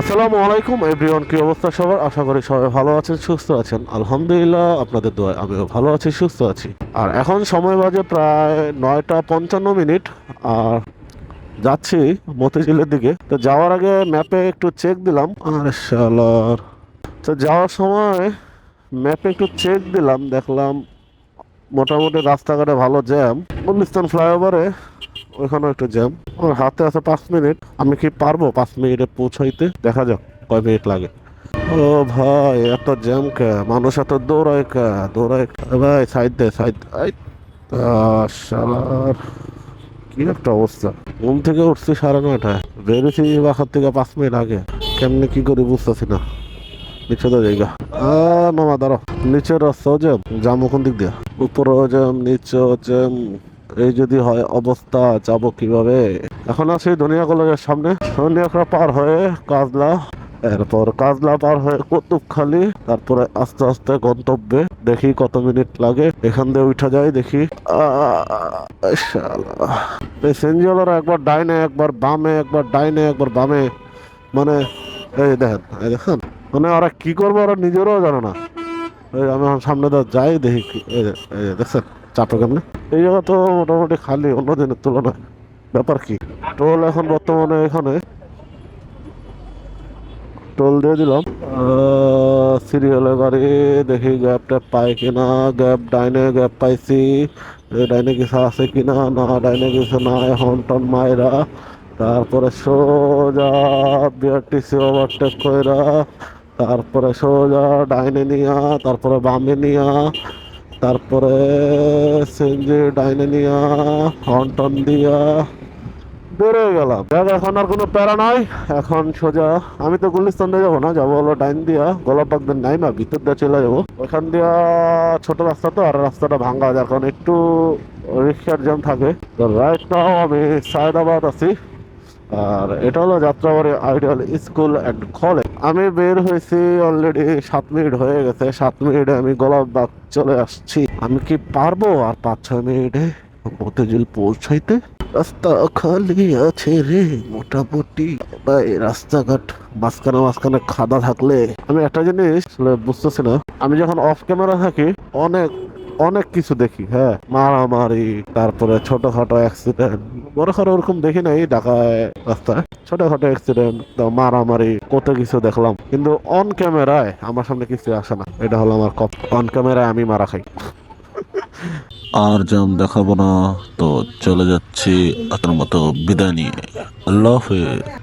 আসসালামু আলাইকুম, এভরিওয়ান, কি অবস্থা সবার? আশা করি সবাই ভালো আছেন, সুস্থ আছেন। আলহামদুলিল্লাহ, আপনাদের দোয়ায় আমিও ভালো আছি, সুস্থ আছি। আর এখন সময় বাজে প্রায় নয়টা পঞ্চান্ন মিনিট, আর যাচ্ছি মতিঝিলের দিকে। তো যাওয়ার আগে ম্যাপে একটু চেক দিলাম। আর তো যাওয়ার সময় ম্যাপে একটু চেক দিলাম, দেখলাম মোটামুটি রাস্তাঘাটে ভালো জ্যাম গুলিস্তান ফ্লাইওভারে ওইখানেও একটা জ্যাম হাতে আছে পাঁচ মিনিট আমি কি পারব পাঁচ মিনিটে পৌঁছাইতে? দেখা যাক, কয় মিনিট লাগে। ও ভাই, এত জ্যাম কে? মানুষ এত দৌড়ায় কে? দৌড়ায় ভাই সাইড দে সাইড শালার, কি একটা অবস্থা। ঘুম থেকে উঠছি সাড়ে নয়টায়। বেরিয়েছি বাসার থেকে পাঁচ মিনিট আগে। কেমনি কি করি বুঝতেছি না। নিচে তো জায়গা মামা দাঁড়ো নিচের রাস্তাও জ্যাম যাম ওখান দিক দিয়ে। উপরেও জ্যাম নিচেও জ্যাম এই যদি হয় অবস্থা, যাব কীভাবে? এখন আছি দুনিয়া কলেজের সামনে। দুনিয়াখড়া পার হয়ে কাজলা, এরপর কাজলা পার হয়ে কুতুবখালি, তারপরে আস্তে আস্তে গন্তব্যে। দেখি কত মিনিট লাগে, এখান দিয়ে উঠা যায়, দেখি। এই একবার ডাইনে, একবার বামে, একবার ডাইনে, একবার বামে। মানে এই দেখেন এই দেখেন। মানে ওরা কি করব ওরা নিজেরাও জানে না। আমি সামনে তো যাই, দেখি এই চাপে কেমনে এই জায়গা তো মোটামুটি খালি, অন্য দিনের তুলনায়। ব্যাপার কি? টোল এখন বর্তমানে এখানে। টোল দিয়ে দিলাম। সিরিয়ালে গাড়ি দেখি গ্যাপ ট্যাপ পাই কিনা, গ্যাপ ডাইনে গ্যাপ পাইছি। ডাইনে কিছু আছে কিনা, না, ডাইনে কিছু না এখন টন মায়েরা তারপরে সোজা বিআরটিসি ওভারটেক কইরা, তারপরে সোজা ডাইনে নিয়া, তারপরে বামে নিয়া তারপরে সেঞ্জি ডাইনে নিয়া হর্ন টন দিয়া বেড়ে গেলাম। দেখ, এখন আর কোনো প্যারা নাই, এখন সোজা। আমি তো গুলিস্তান দিয়ে যাব না, যাব হলো ডাইন দিয়া। গোলাপবাগ দিয়ে নাই না, ভিতর দিয়ে চলে যাব। ওখান দিয়া ছোট রাস্তা তো, আর রাস্তাটা ভাঙ্গা যার কারণে একটু রিক্সার জ্যাম থাকে। তো রাইট নাও আমি সায়দাবাদ আছি। আর এটা হলো Jatrabari ideal school and college আমি বের হয়েছি অলরেডি সাত মিনিট হয়ে গেছে। সাত মিনিটে আমি গোলাপবাগ চলে আসছি। আমি কি পারব আর পাঁচ, ছয় মিনিটে মতিঝিল পৌঁছাইতে? রাস্তা খালি আছে রে, মোটামুটি। ভাই রাস্তাঘাট মাঝখানে মাঝখানে খাদা থাকলে। আমি একটা জিনিস বুঝতেছি না। আমি যখন অফ ক্যামেরা থাকি, অনেক অনেক কিছু দেখি হ্যাঁ? মারামারি, তারপরে ছোটখাটো অ্যাক্সিডেন্ট বড়খাটো ওরকম দেখি নাই, ঢাকায় রাস্তায়। ছোটখাটো অ্যাক্সিডেন্ট মারামারি, কত কিছু দেখলাম। কিন্তু অন ক্যামেরায় আমার সামনে কিছু আসে না। এটা হলো আমার কপ অন ক্যামেরায় আমি মারা খাই। আর যেমন দেখাবো না, তো চলে যাচ্ছি আপনার মতো বিদায় নিয়ে। আল্লাহ হাফেজ।